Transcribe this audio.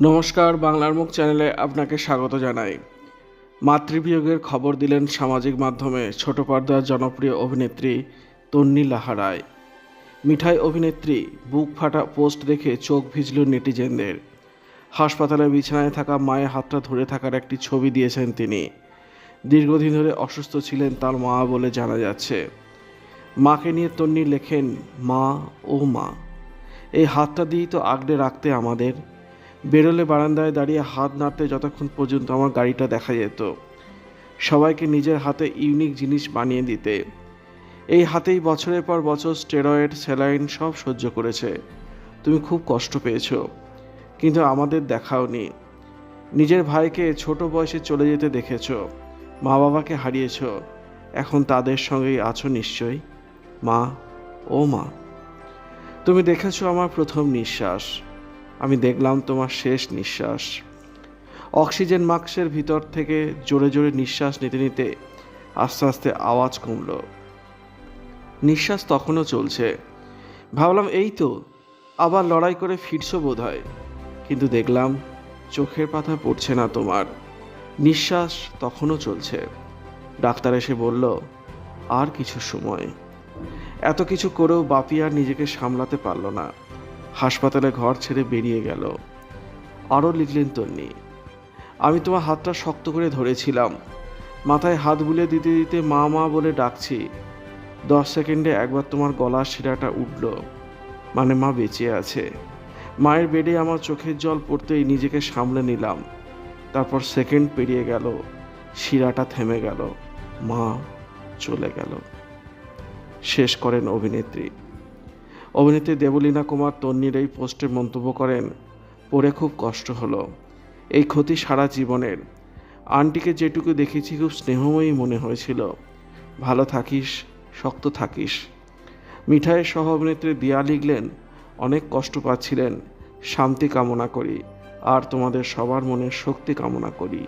নমস্কার, বাংলার মুখ চ্যানেলে আপনাকে স্বাগত জানাই। মাতৃবিয়োগের খবর দিলেন সামাজিক মাধ্যমে ছোট পর্দার জনপ্রিয় অভিনেত্রী তন্নি লাহারায় মিঠাই অভিনেত্রী বুক ফাটা পোস্ট দেখে চোখ ভিজল নেটিজেনদের। হাসপাতালে বিছানায় থাকা মায়ের হাতটা ধরে থাকার একটি ছবি দিয়েছেন তিনি। দীর্ঘদিন ধরে অসুস্থ ছিলেন তার মা বলে জানা যাচ্ছে। মাকে নিয়ে তন্নি লেখেন, মা, ও মা, এই হাতটা দিয়েই তো আগলে রাখতে আমাদের বেরোলে বারান্দায় দাঁড়িয়ে হাত নাড়তে যতক্ষণ পর্যন্ত আমার গাড়িটা দেখা যেত। সবাইকে নিজের হাতে ইউনিক জিনিস বানিয়ে দিতে। এই হাতেই বছরের পর বছর স্টেরয়েড স্যালাইন সব সহ্য করেছে। তুমি খুব কষ্ট পেয়েছ। কিন্তু আমাদের দেখাওনি নিজের ভাইকে ছোট বয়সে চলে যেতে দেখেছ। মা বাবাকে হারিয়েছ। এখন তাদের সঙ্গেই আছো নিশ্চয়ই। মা, ও মা। তুমি দেখেছ আমার প্রথম নিঃশ্বাস। আমি দেখলাম তোমার শেষ নিঃশ্বাস। অক্সিজেন মাস্কের ভিতর থেকে জোরে জোরে নিঃশ্বাস নিতে নিতে আস্তে আস্তে আওয়াজ কমল। নিঃশ্বাস তখনও চলছে। ভাবলাম, এই তো, আবার লড়াই করে ফিরছো বোধ হয় কিন্তু দেখলাম, চোখের পাতা পড়ছে না তোমার। নিঃশ্বাস তখনও চলছে। ডাক্তার এসে বলল, আর কিছু সময়। এত কিছু করেও বাপি আর নিজেকে সামলাতে পারল না। হাসপাতালে ঘর ছেড়ে বেরিয়ে গেল। আরও লিখলেন, তন্নি, আমি তোমার হাতটা শক্ত করে ধরেছিলাম। মাথায় হাত বুলে দিতে দিতে মা মা বলে ডাকছি। দশ সেকেন্ডে একবার তোমার গলার শিরাটা উঠল। মানে মা বেঁচে আছে। মায়ের বেডে আমার চোখের জল পড়তেই নিজেকে সামলে নিলাম। তারপর সেকেন্ড পেরিয়ে গেল। শিরাটা থেমে গেল। মা চলে গেল। শেষ করেন অভিনেত্রী। অভিনেত্রী দেবলীনা কুমার তন্নির এই পোস্টে মন্তব্য করেন, পড়ে খুব কষ্ট হলো। এই ক্ষতি সারা জীবনের। আন্টিকে যেটুকু দেখেছি খুব স্নেহময়ী মনে হয়েছিল। ভালো থাকিস, শক্ত থাকিস। মিঠাইয়ের সহ অভিনেত্রী দিয়া লিখলেন, অনেক কষ্ট পাচ্ছিলেন, শান্তি কামনা করি, আর তোমাদের সবার মনে শক্তি কামনা করি।